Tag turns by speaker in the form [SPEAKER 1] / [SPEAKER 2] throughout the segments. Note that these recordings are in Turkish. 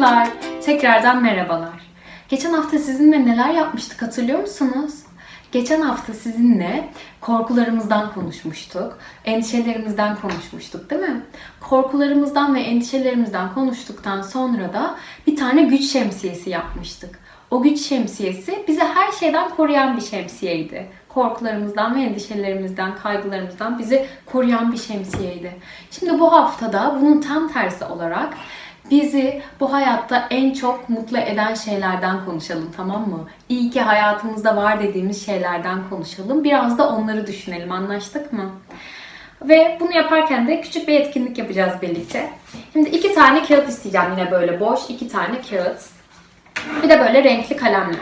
[SPEAKER 1] Çocuklar, tekrardan merhabalar. Geçen hafta sizinle neler yapmıştık hatırlıyor musunuz? Geçen hafta sizinle korkularımızdan konuşmuştuk, endişelerimizden konuşmuştuk değil mi? Korkularımızdan ve endişelerimizden konuştuktan sonra da bir tane güç şemsiyesi yapmıştık. O güç şemsiyesi bizi her şeyden koruyan bir şemsiyeydi. Korkularımızdan ve endişelerimizden, kaygılarımızdan bizi koruyan bir şemsiyeydi. Şimdi bu haftada bunun tam tersi olarak bizi bu hayatta en çok mutlu eden şeylerden konuşalım tamam mı? İyi ki hayatımızda var dediğimiz şeylerden konuşalım. Biraz da onları düşünelim anlaştık mı? Ve bunu yaparken de küçük bir etkinlik yapacağız birlikte. Şimdi iki tane kağıt isteyeceğim yine böyle boş iki tane kağıt. Bir de böyle renkli kalemler.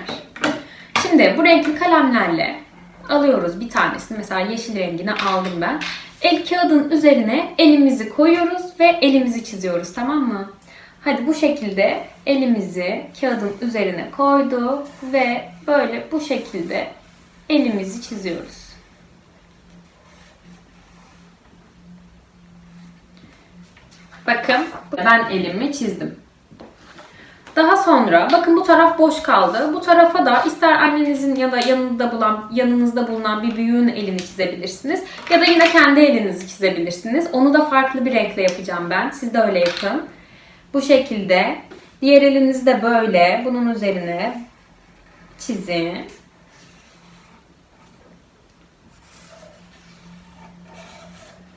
[SPEAKER 1] Şimdi bu renkli kalemlerle alıyoruz bir tanesini. Mesela yeşil rengini aldım ben. El kağıdın üzerine elimizi koyuyoruz ve elimizi çiziyoruz tamam mı? Hadi bu şekilde elimizi kağıdın üzerine koydu ve böyle bu şekilde elimizi çiziyoruz. Bakın ben elimi çizdim. Daha sonra bakın bu taraf boş kaldı. Bu tarafa da ister annenizin ya da yanında bulan, yanınızda bulunan bir büyüğün elini çizebilirsiniz. Ya da yine kendi elinizi çizebilirsiniz. Onu da farklı bir renkle yapacağım ben. Siz de öyle yapın. Bu şekilde. Diğer elinizi de böyle bunun üzerine çizin.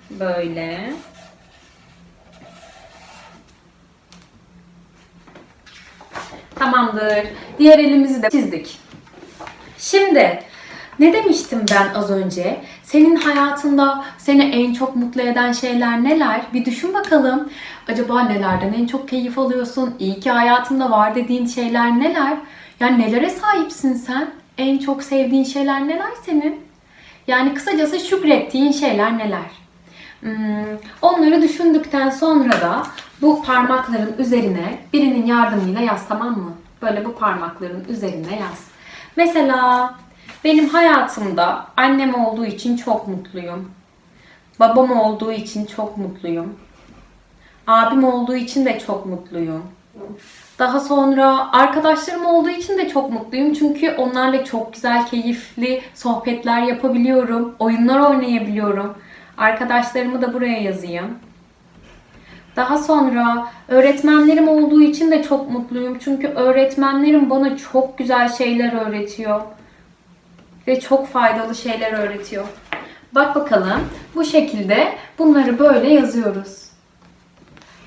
[SPEAKER 1] Böyle. Tamamdır. Diğer elimizi de çizdik. Şimdi ne demiştim ben az önce? Senin hayatında seni en çok mutlu eden şeyler neler? Bir düşün bakalım. Acaba nelerden en çok keyif alıyorsun? İyi ki hayatında var dediğin şeyler neler? Yani nelere sahipsin sen? En çok sevdiğin şeyler neler senin? Yani kısacası şükrettiğin şeyler neler? Hmm, onları düşündükten sonra da bu parmakların üzerine birinin yardımıyla yaz tamam mı? Böyle bu parmakların üzerine yaz. Mesela benim hayatımda annem olduğu için çok mutluyum. Babam olduğu için çok mutluyum. Abim olduğu için de çok mutluyum. Daha sonra arkadaşlarım olduğu için de çok mutluyum. Çünkü onlarla çok güzel, keyifli sohbetler yapabiliyorum. Oyunlar oynayabiliyorum. Arkadaşlarımı da buraya yazayım. Daha sonra öğretmenlerim olduğu için de çok mutluyum. Çünkü öğretmenlerim bana çok güzel şeyler öğretiyor. Ve çok faydalı şeyler öğretiyor. Bak bakalım bu şekilde bunları böyle yazıyoruz.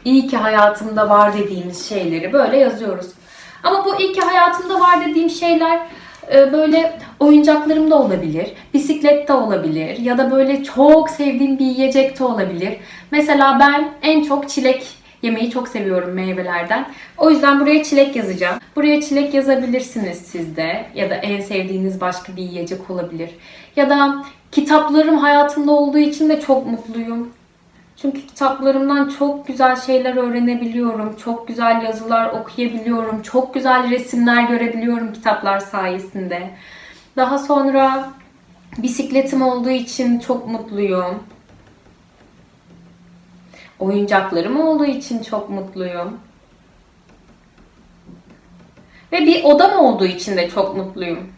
[SPEAKER 1] İyi ki hayatımda var dediğimiz şeyleri böyle yazıyoruz. Ama bu iyi ki hayatımda var dediğim şeyler e, böyle oyuncaklarım da olabilir, bisiklet de olabilir ya da böyle çok sevdiğim bir yiyecek de olabilir. Mesela ben en çok çilek yemeyi çok seviyorum meyvelerden. O yüzden buraya çilek yazacağım. Buraya çilek yazabilirsiniz siz de ya da en sevdiğiniz başka bir yiyecek olabilir. Ya da kitaplarım hayatımda olduğu için de çok mutluyum. Çünkü kitaplarımdan çok güzel şeyler öğrenebiliyorum. Çok güzel yazılar okuyabiliyorum. Çok güzel resimler görebiliyorum kitaplar sayesinde. Daha sonra bisikletim olduğu için çok mutluyum. Oyuncaklarım olduğu için çok mutluyum. Ve bir odam olduğu için de çok mutluyum.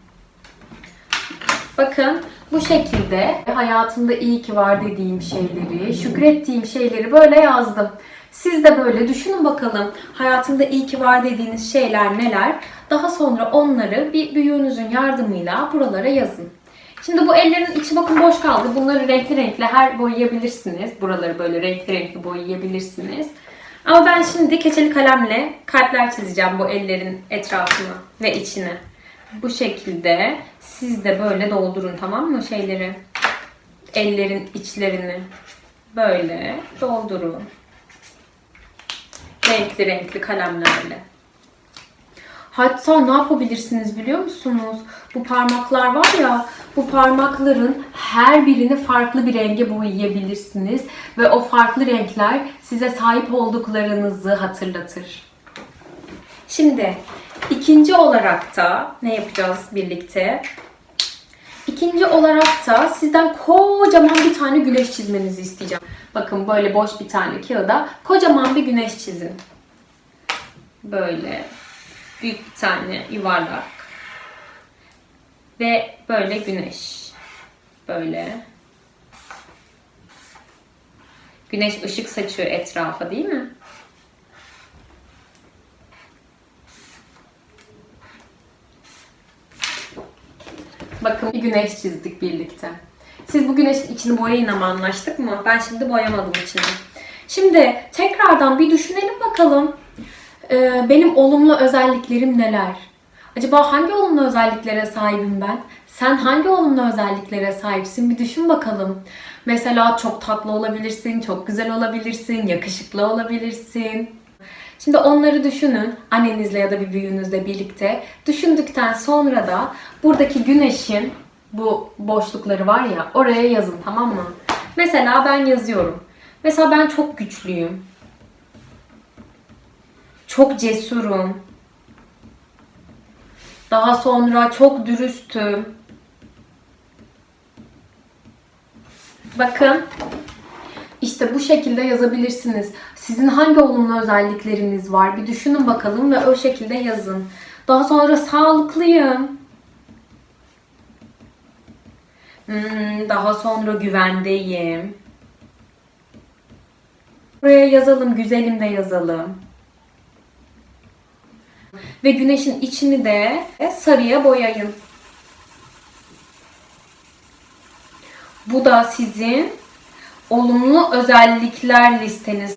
[SPEAKER 1] Bakın bu şekilde hayatımda iyi ki var dediğim şeyleri, şükrettiğim şeyleri böyle yazdım. Siz de böyle düşünün bakalım hayatında iyi ki var dediğiniz şeyler neler. Daha sonra onları bir büyüğünüzün yardımıyla buralara yazın. Şimdi bu ellerin içi bakın boş kaldı. Bunları renkli renkli her boyayabilirsiniz. Buraları böyle renkli renkli boyayabilirsiniz. Ama ben şimdi keçeli kalemle kalpler çizeceğim bu ellerin etrafını ve içini. Bu şekilde siz de böyle doldurun tamam mı şeyleri? Ellerin içlerini böyle doldurun. Renkli renkli kalemlerle. Hatta ne yapabilirsiniz biliyor musunuz? Bu parmaklar var ya, bu parmakların her birini farklı bir renge boyayabilirsiniz. Ve o farklı renkler size sahip olduklarınızı hatırlatır. Şimdi ikinci olarak da ne yapacağız birlikte? İkinci olarak da sizden kocaman bir tane güneş çizmenizi isteyeceğim. Bakın böyle boş bir tane kağıda kocaman bir güneş çizin. Böyle büyük bir tane yuvarlak. Ve böyle güneş. Böyle. Güneş ışık saçıyor etrafa değil mi? Bakın bir güneş çizdik birlikte. Siz bu güneşin içini boyayın ama anlaştık mı? Ben şimdi boyamadım içini. Şimdi tekrardan bir düşünelim bakalım. Ee, benim olumlu özelliklerim neler? Acaba hangi olumlu özelliklere sahibim ben? Sen hangi olumlu özelliklere sahipsin? Bir düşün bakalım. Mesela çok tatlı olabilirsin, çok güzel olabilirsin, yakışıklı olabilirsin. Şimdi onları düşünün annenizle ya da bir büyüğünüzle birlikte. Düşündükten sonra da buradaki güneşin bu boşlukları var ya oraya yazın tamam mı? Mesela ben yazıyorum. Mesela ben çok güçlüyüm. Çok cesurum. Daha sonra çok dürüstüm. Bakın işte bu şekilde yazabilirsiniz. Sizin hangi olumlu özellikleriniz var? Bir düşünün bakalım ve o şekilde yazın. Daha sonra sağlıklıyım. Hmm, daha sonra güvendeyim. Buraya yazalım, güzelim de yazalım. Ve güneşin içini de sarıya boyayın. Bu da sizin olumlu özellikler listeniz.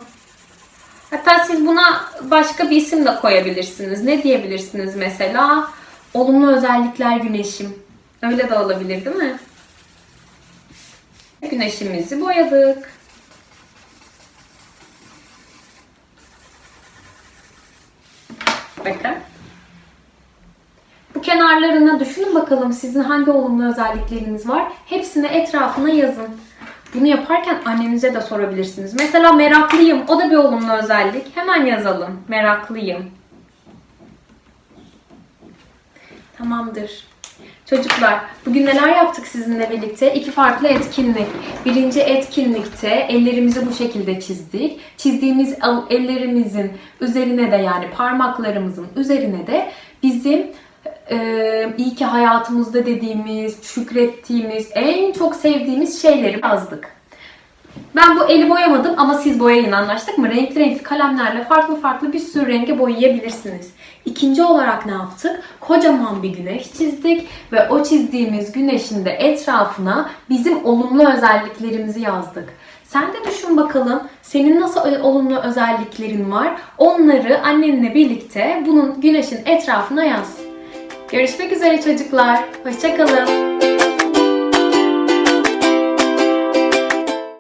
[SPEAKER 1] Hatta siz buna başka bir isim de koyabilirsiniz. Ne diyebilirsiniz mesela? Olumlu özellikler güneşim. Öyle de olabilir değil mi? Güneşimizi boyadık. Bakın. Bu kenarlarına düşünün bakalım sizin hangi olumlu özellikleriniz var. Hepsini etrafına yazın. Bunu yaparken annenize de sorabilirsiniz. Mesela meraklıyım. O da bir olumlu özellik. Hemen yazalım. Meraklıyım. Tamamdır. Çocuklar, bugün neler yaptık sizinle birlikte? İki farklı etkinlik. Birinci etkinlikte ellerimizi bu şekilde çizdik. Çizdiğimiz el- ellerimizin üzerine de yani parmaklarımızın üzerine de bizim e, iyi ki hayatımızda dediğimiz, şükrettiğimiz, en çok sevdiğimiz şeyleri yazdık. Ben bu eli boyamadım ama siz boyayın anlaştık mı? Renkli renkli kalemlerle farklı farklı bir sürü renge boyayabilirsiniz. İkinci olarak ne yaptık? Kocaman bir güneş çizdik ve o çizdiğimiz güneşin de etrafına bizim olumlu özelliklerimizi yazdık. Sen de düşün bakalım senin nasıl olumlu özelliklerin var? Onları annenle birlikte bunun güneşin etrafına yaz. Görüşmek üzere çocuklar. Hoşçakalın.